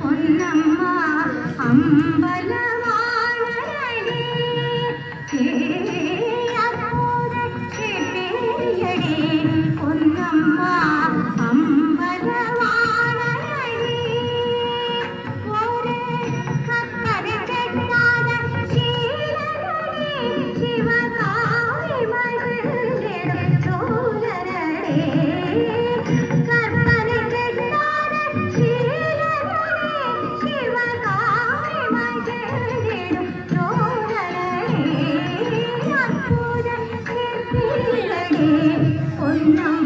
பொன்னம்மா அம்பலமா ഒന്നാം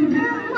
Yeah.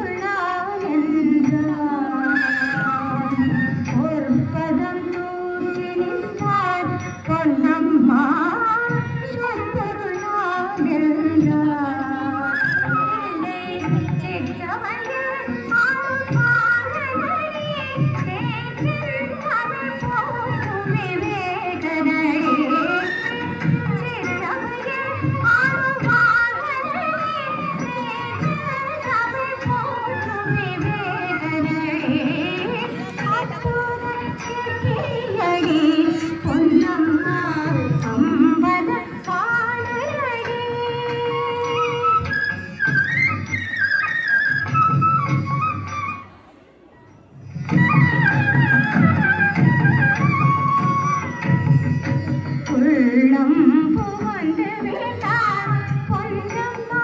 உள்ளம் புகழ்ந்து விட்டான் பொன்னம்மா